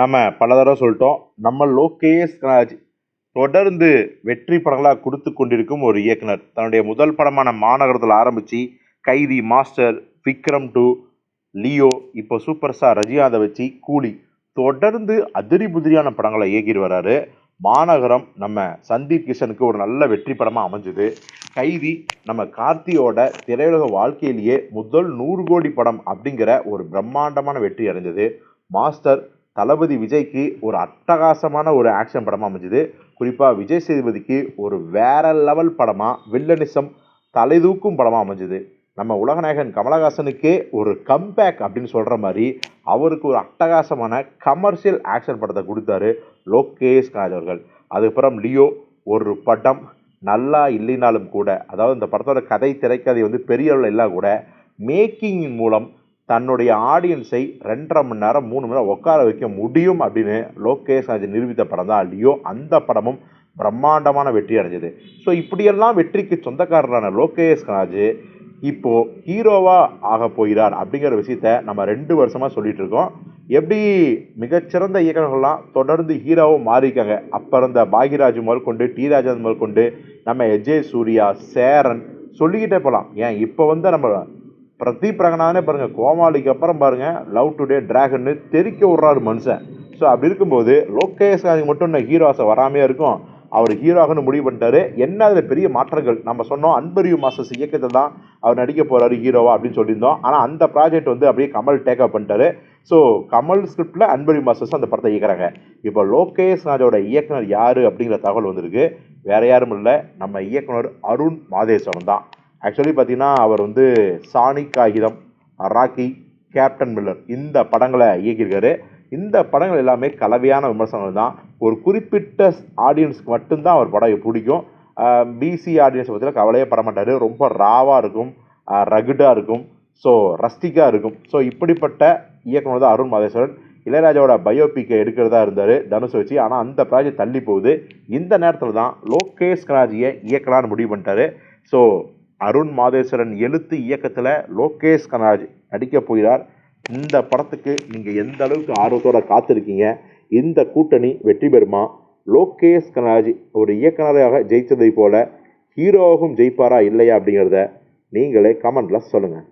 நம்ம பல தடவை சொல்லிட்டோம் நம்ம லோகேஷ் கனராஜ் தொடர்ந்து வெற்றி படங்களாக கொடுத்து கொண்டிருக்கும் ஒரு இயக்குனர். தன்னுடைய முதல் படமான மாநகரத்தில் ஆரம்பித்து Kaithi Master Vikram to Leo இப்போ சூப்பர் ஸ்டார் ரஜினிகாந்தை வச்சு கூலி தொடர்ந்து அதிரி புதிரியான படங்களை இயக்கிட்டு வராரு. மாநகரம் நம்ம சந்தீப் கிஷனுக்கு ஒரு நல்ல வெற்றி படமாக அமைஞ்சுது. கைதி நம்ம கார்த்தியோட திரையுலக வாழ்க்கையிலேயே முதல் நூறு கோடி படம் அப்படிங்கிற ஒரு பிரம்மாண்டமான வெற்றி அடைஞ்சது. மாஸ்டர் தளபதி விஜய்க்கு ஒரு அட்டகாசமான ஒரு ஆக்ஷன் படமாக அமைஞ்சுது. குறிப்பாக விஜய் சேதுபதிக்கு ஒரு வேற லெவல் படமாக வில்லனிசம் தலைதூக்கும் படமாக அமைஞ்சுது. நம்ம உலகநாயகன் கமலஹாசனுக்கே ஒரு கம்பேக் அப்படின்னு சொல்கிற மாதிரி அவருக்கு ஒரு அட்டகாசமான கமர்ஷியல் ஆக்ஷன் படத்தை கொடுத்தாரு லோகேஷ் காஜ் அவர்கள். அதுக்கப்புறம் லியோ ஒரு படம் நல்லா இல்லைனாலும் கூட அதாவது இந்த படத்தோட கதை திரைக்கதை வந்து பெரிய அளவில் இல்லை கூட மேக்கிங்கின் மூலம் தன்னுடைய ஆடியன்ஸை ரெண்டரை மணி நேரம் மூணு மணி நேரம் உட்கார வைக்க முடியும் அப்படின்னு லோகேஷ் ராஜ் நிரூபித்த படம் தான் லியோ அந்த படமும் பிரம்மாண்டமான வெற்றி அடைஞ்சது. ஸோ இப்படியெல்லாம் வெற்றிக்கு சொந்தக்காரரான லோகேஷ் ராஜ் இப்போது ஹீரோவாக ஆக போகிறார் அப்படிங்கிற விஷயத்த நம்ம ரெண்டு வருஷமாக சொல்லிகிட்டு இருக்கோம். எப்படி மிகச்சிறந்த இயக்குநர்கள்லாம் தொடர்ந்து ஹீரோவும் மாறியிருக்காங்க? அப்போ இருந்த பாகியராஜ் முதற்கொண்டு டி. ராஜன் முதற்கொண்டு நம்ம எஜே சூர்யா சேரன் சொல்லிக்கிட்டே போகலாம். ஏன்? இப்போ வந்து நம்ம பிரதீப் ரங்கநாதனே பாருங்கள் கோமாளிக்கு அப்புறம் பாருங்கள் லவ் டுடே டிராகன்னு தெரிக்க விட்றாரு மனுஷன். ஸோ அப்படி இருக்கும்போது லோகேஷ் கனாஜுக்கு மட்டும் இன்னும் ஹீரோஸை வராமையே இருக்கும். அவர் ஹீரோகன்னு முடிவு பண்ணிட்டாரு. என்ன அதில் பெரிய மாற்றங்கள்? நம்ம சொன்னோம் அன்பரியூ மாஸ்டர்ஸ் இயக்கத்தை தான் அவர் நடிக்க போகிறாரு ஹீரோவா அப்படின்னு சொல்லியிருந்தோம். ஆனால் அந்த ப்ராஜெக்ட் வந்து அப்படியே கமல் டேக் அப் பண்ணிட்டாரு. ஸோ கமல் ஸ்கிரிப்டில் அன்பரியூ மாஸ்டர்ஸ் அந்த படத்தை இயக்குறாங்க. இப்போ லோகேஷ் ராஜோட இயக்குனர் யார் அப்படிங்கிற தகவல் வந்திருக்கு. வேற யாரும் இல்லை நம்ம இயக்குனர் அருண் மாதேஸ்வரன் தான். ஆக்சுவலி பார்த்தீங்கன்னா அவர் வந்து சானிக் காகிதம் ராக்கி கேப்டன் மில்லர் இந்த படங்களை இயக்கியிருக்காரு. இந்த படங்கள் எல்லாமே கலவையான விமர்சனங்கள் தான். ஒரு குறிப்பிட்ட ஆடியன்ஸ்க்கு மட்டும்தான் அவர் படம் பிடிக்கும். பிசி ஆடியன்ஸ் பற்றியில் கவலையே பட மாட்டார். ரொம்ப ராவாக இருக்கும். ரகுடாக இருக்கும். ஸோ ரஸ்டிக்காக இருக்கும். ஸோ இப்படிப்பட்ட இயக்குனர் தான் அருண் மாதேஸ்வரன். இளையராஜாவோட பயோபிக்கை எடுக்கிறதா இருந்தார் தனுஷ் வச்சு. ஆனால் அந்த ப்ராஜெக்ட் தள்ளி போகுது. இந்த நேரத்தில் தான் லோகேஷ் கனாஜியை இயக்கலான்னு முடிவு பண்ணிட்டாரு. ஸோ அருண் மாதேஸ்வரன் எழுத்து இயக்கத்தில் லோகேஷ் கனராஜ் நடிக்க போகிறார். இந்த படத்துக்கு நீங்கள் எந்த அளவுக்கு ஆர்வத்தோட காத்திருக்கீங்க? இந்த கூட்டணி வெற்றி பெறுமா? லோகேஷ் கனராஜ் ஒரு இயக்குனராக ஜெயித்ததை போல ஹீரோவாகவும் ஜெயிப்பாரா இல்லையா அப்படிங்கிறத நீங்களே கமெண்டில் சொல்லுங்கள்